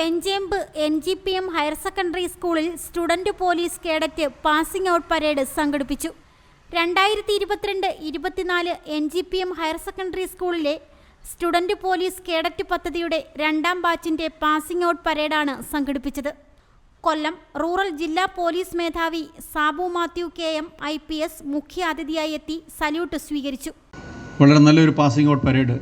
Venchempu N G P M higher secondary സ്കൂളിൽ student police cadet passing out parade സംഘടിപ്പിച്ചു. രണ്ടായിരത്തി ഇരുപത്തിരണ്ട് ഇരുപത്തിനാല് N G P M higher secondary സ്കൂളിലെ student police cadet പദ്ധതിയുടെ രണ്ടാം ബാച്ചിന്റെ പാസിംഗ് ഔട്ട് പരേഡാണ് സംഘടിപ്പിച്ചത്. കൊല്ലം റൂറൽ ജില്ലാ പോലീസ് മേധാവി Sabu Mathew K M I P S മുഖ്യ അതിഥിയായി എത്തി സല്യൂട്ട് സ്വീകരിച്ചു. വളരെ നല്ലൊരു പാസിംഗ് ഔട്ട് പരേഡ്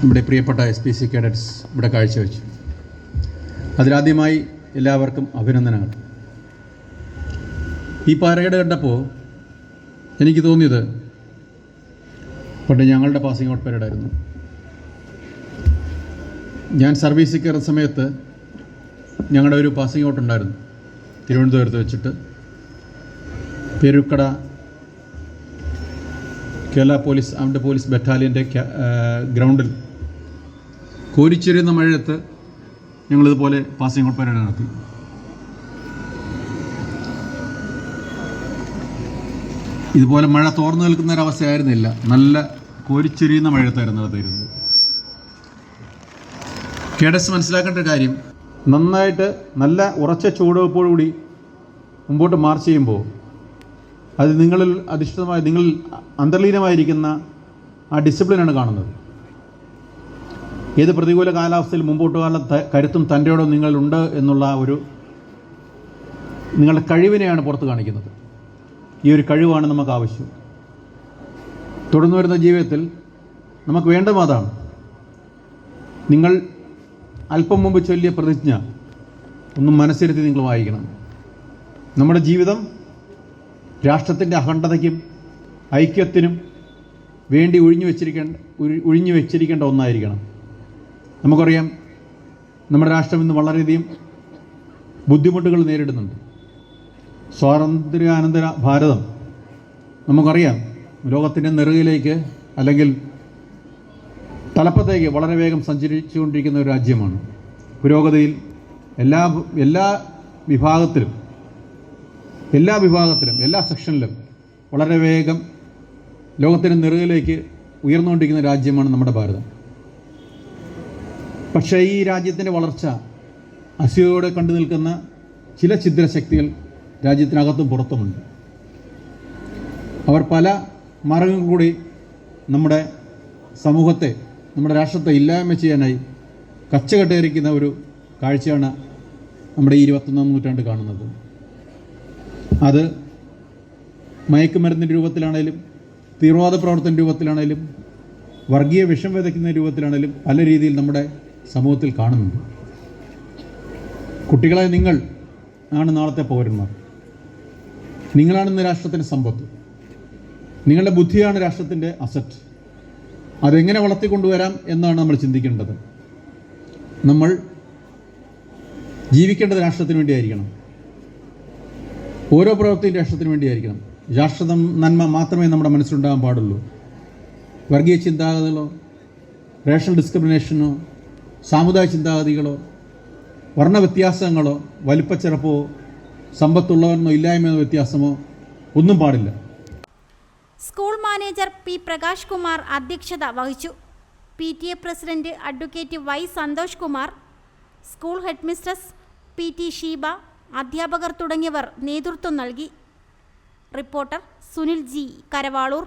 നമ്മുടെ പ്രിയപ്പെട്ട എസ് പി സി കേഡറ്റ്സ് ഇവിടെ കാഴ്ചവെച്ചു. അതിലാദ്യമായി എല്ലാവർക്കും അഭിനന്ദനങ്ങൾ. ഈ പരേഡ് കണ്ടപ്പോൾ എനിക്ക് തോന്നിയത് പണ്ട് ഞങ്ങളുടെ പാസിംഗ് ഔട്ട് പരേഡായിരുന്നു ഞാൻ സർവീസിൽ കയറുന്ന സമയത്ത് ഞങ്ങളുടെ ഒരു പാസിംഗ് ഔട്ട് ഉണ്ടായിരുന്നു. തിരുവനന്തപുരത്ത് വെച്ചിട്ട്. പേരുക്കട കേരള പോലീസ് ആംഡ് പോലീസ് ബറ്റാലിയന്റെ ഗ്രൗണ്ടിൽ കോരിച്ചെരിയുന്ന മഴയത്ത് ഞങ്ങളിതുപോലെ പാസിംഗ് ഔട്ട് പരേഡ് നടത്തി. ഇതുപോലെ മഴ തോർന്നു നിൽക്കുന്ന ഒരവസ്ഥയായിരുന്നില്ല. നല്ല കോരിച്ചെരിയുന്ന മഴയത്തായിരുന്നു നടത്തിയിരുന്നത്. കേഡസ് മനസ്സിലാക്കേണ്ട കാര്യം നന്നായിട്ട് നല്ല ഉറച്ച ചുവടുവെപ്പോടുകൂടി മുമ്പോട്ട് മാർച്ച് ചെയ്യുമ്പോൾ അത് നിങ്ങളിൽ അധിഷ്ഠിതമായി നിങ്ങളിൽ അന്തർലീനമായിരിക്കുന്ന ആ ഡിസിപ്ലിനാണ് കാണുന്നത്. ഏത് പ്രതികൂല കാലാവസ്ഥയിൽ മുമ്പോട്ട് ത- കരുത്തും തന്റെയോടും നിങ്ങളുണ്ട് എന്നുള്ള ഒരു നിങ്ങളുടെ കഴിവിനെയാണ് പുറത്ത് കാണിക്കുന്നത്. ഈ ഒരു കഴിവാണ് നമുക്ക് ആവശ്യം. തുടർന്നു വരുന്ന ജീവിതത്തിൽ നമുക്ക് വേണ്ടതും അതാണ്. നിങ്ങൾ അല്പം മുമ്പ് ചൊല്ലിയ പ്രതിജ്ഞ ഒന്നും മനസ്സിരുത്തി നിങ്ങൾ വായിക്കണം. നമ്മുടെ ജീവിതം രാഷ്ട്രത്തിന്റെ അഖണ്ഡതയ്ക്കും ഐക്യത്തിനും വേണ്ടി ഒഴിഞ്ഞു വെച്ചിരിക്കേണ്ട ഒഴിഞ്ഞു വെച്ചിരിക്കേണ്ട ഒന്നായിരിക്കണം. നമുക്കറിയാം നമ്മുടെ രാഷ്ട്രം ഇന്ന് വളരെയധികം ബുദ്ധിമുട്ടുകൾ നേരിടുന്നുണ്ട്. സ്വാതന്ത്ര്യാനന്തര ഭാരതം നമുക്കറിയാം ലോകത്തിന്റെ നെറുകയിലേക്ക് അല്ലെങ്കിൽ തലപ്പത്തേക്ക് വളരെ വേഗം സഞ്ചരിച്ചുകൊണ്ടിരിക്കുന്ന ഒരു രാജ്യമാണ്. പുരോഗതിയിൽ എല്ലാ എല്ലാ വിഭാഗത്തിലും എല്ലാ വിഭാഗത്തിലും എല്ലാ സെക്ഷനിലും വളരെ വേഗം ലോകത്തിന്റെ നെറുകയിലേക്ക് ഉയർന്നുകൊണ്ടിരിക്കുന്ന രാജ്യമാണ് നമ്മുടെ ഭാരതം. പക്ഷേ ഈ രാജ്യത്തിന്റെ വളർച്ച അസൂയോടെ കണ്ടു നിൽക്കുന്ന ചില ഛിദ്രശക്തികൾ രാജ്യത്തിനകത്തും പുറത്തുമുണ്ട്. അവർ പല മാർഗങ്ങൾ കൂടി നമ്മുടെ സമൂഹത്തെ നമ്മുടെ രാഷ്ട്രത്തെ ഇല്ലായ്മ ചെയ്യാനായി കച്ചകെട്ടേരിക്കുന്ന ഒരു കാഴ്ചയാണ് നമ്മുടെ ഈ ഇരുപത്തൊന്നാം നൂറ്റാണ്ട് കാണുന്നത്. അത് മയക്കുമരുന്നിന്റെ രൂപത്തിലാണേലും തീവ്രവാദ പ്രവർത്തന രൂപത്തിലാണേലും വർഗീയ വിഷം വിതയ്ക്കുന്ന രൂപത്തിലാണേലും പല രീതിയിൽ നമ്മുടെ സമൂഹത്തിൽ കാണുന്നുണ്ട് കുട്ടികളെ നിങ്ങൾ ആണ് നാളത്തെ പൗരന്മാർ. നിങ്ങളാണ് ഇന്ന് രാഷ്ട്രത്തിന്റെ സമ്പത്ത്. നിങ്ങളുടെ ബുദ്ധിയാണ് രാഷ്ട്രത്തിന്റെ അസറ്റ് അതെങ്ങനെ വളർത്തിക്കൊണ്ടുവരാം എന്നാണ് നമ്മൾ ചിന്തിക്കേണ്ടത്. നമ്മൾ ജീവിക്കേണ്ടത് രാഷ്ട്രത്തിന് വേണ്ടിയായിരിക്കണം. ഓരോ പ്രവൃത്തിയും രാഷ്ട്രത്തിന് വേണ്ടിയായിരിക്കണം. രാഷ്ട്ര നന്മ മാത്രമേ നമ്മുടെ മനസ്സിലുണ്ടാകാൻ പാടുള്ളൂ. വർഗീയ ചിന്താഗതികളോ റേഷണൽ ഡിസ്ക്രിമിനേഷനോ സാമുദായിക ചിന്താഗതികളോ വർണവ്യത്യാസങ്ങളോ വലിപ്പച്ചെറുപ്പോ സമ്പത്തുള്ളവരെന്നോ ഇല്ലായ്മയെന്നോ വ്യത്യാസമോ ഒന്നും പാടില്ല. School manager P Prakash Kumar അധ്യക്ഷത വഹിച്ചു. P T A president advocate Y Santhosh Kumar school headmistress P T Sheeba അധ്യാപകർ തുടങ്ങിയവർ നേതൃത്വം നൽകി. Reporter Sunil G Karavaloor.